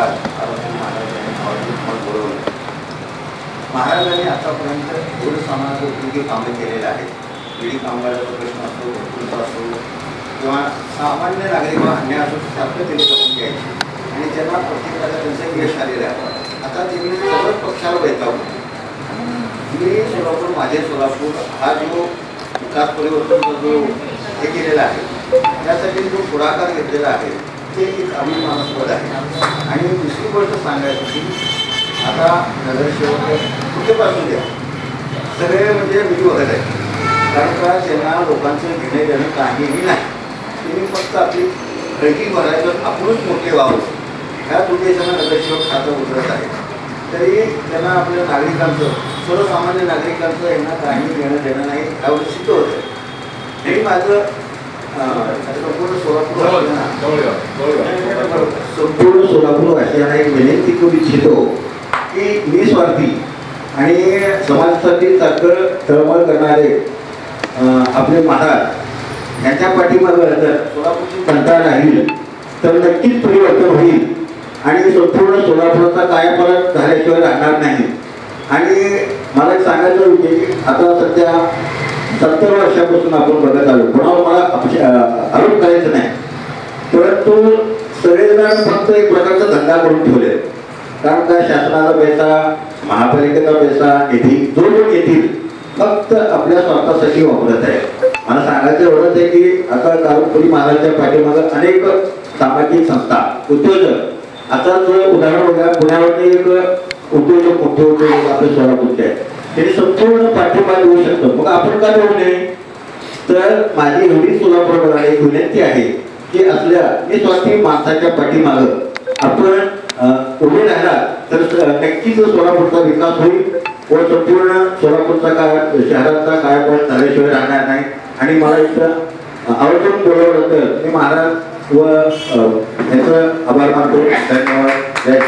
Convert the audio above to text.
आज आरोग्य महाराजांनी बोलवलं महाराजांनी आतापर्यंत एवढं समाज उपयोगी कामे केलेले आहेत. पिढी कामगाराचा प्रश्न असो घरकुलचा असो किंवा सामान्य नागरिक अन्याय असो सारखं त्यांनी करून घ्यायचे. आणि त्यांना प्रत्येकाला त्यांचं यश आलेलं आहे आता त्यांनी सर्वच पक्षाला वैतावलं मी सोलापूर माझे सोलापूर हा जो विकास परिवर्तनचा जो हे केलेला आहे त्यासाठी जो पुढाकार घेतलेला आहे ते एक अभिमानास्पद आहे. आणि दुसरी गोष्ट सांगायची की आता नगरसेवक कुठेपासून द्या. सगळे म्हणजे मी बघत आहे कारण का त्यांना लोकांचं घेणे देणं काहीही नाही त्यांनी फक्त आपली खळगी भरायचं आपणच मोठे व्हावं. ह्या उद्देशानं नगरसेवक खातं उतरत आहे तरी त्यांना आपल्या नागरिकांचं सर्वसामान्य नागरिकांचं यांना काही घेणं देणं नाही यावर सिद्ध होतं. हे माझं संपूर्ण सोलापूर संपूर्ण सोलापूरवासियांना एक विनंती करू इच्छितो की निस्वार्थी आणि समाजासाठी सारखं तळमळ करणारे आपले महाराज यांच्या पाठीमागं जर सोलापूरची जनता राहील तर नक्कीच परिवर्तन होईल. आणि संपूर्ण सोलापुराचा कायापालट झाल्याशिवाय राहणार नाही. आणि मला एक सांगायचं होते की आता सध्या सत्तर वर्षापासून आपण बघत आलो. कोणावर मला आरोप करायचं सगळेजण फक्त एक प्रकारचा धंदा करून ठेवले कारण का शासनाचा पैसा महापालिकेचा पैसा निधी जो लोक येतील फक्त आपल्या स्वार्थासाठी वापरत आहे मला सांगायचं एवढंच आहे की आता कारुपुरी महाराजच्या पाठीमागं अनेक सामाजिक संस्था उद्योजक आता जो उदाहरण बघा पुण्यावरती एक उद्योजक मोठे उद्योजक आपले सोलापूरचे आहेत. त्यांनी संपूर्ण पाठिंबा देऊ शकतो. मग आपण का देऊ नये तर माझी एवढी सोलापूरकरांना एक विनंती आहे. जे असल्या निस्वार्थी माणसाच्या पाठीमाग. आपण उभे राहिला तर नक्कीच सोलापूरचा विकास होईल व संपूर्ण सोलापूरचा काय शहराचा काय पण झाल्याशिवाय राहणार नाही. आणि मला इथं आवर्जून बोलवलं मी महाराज व अं, याचं आभार मानतो. धन्यवाद. जय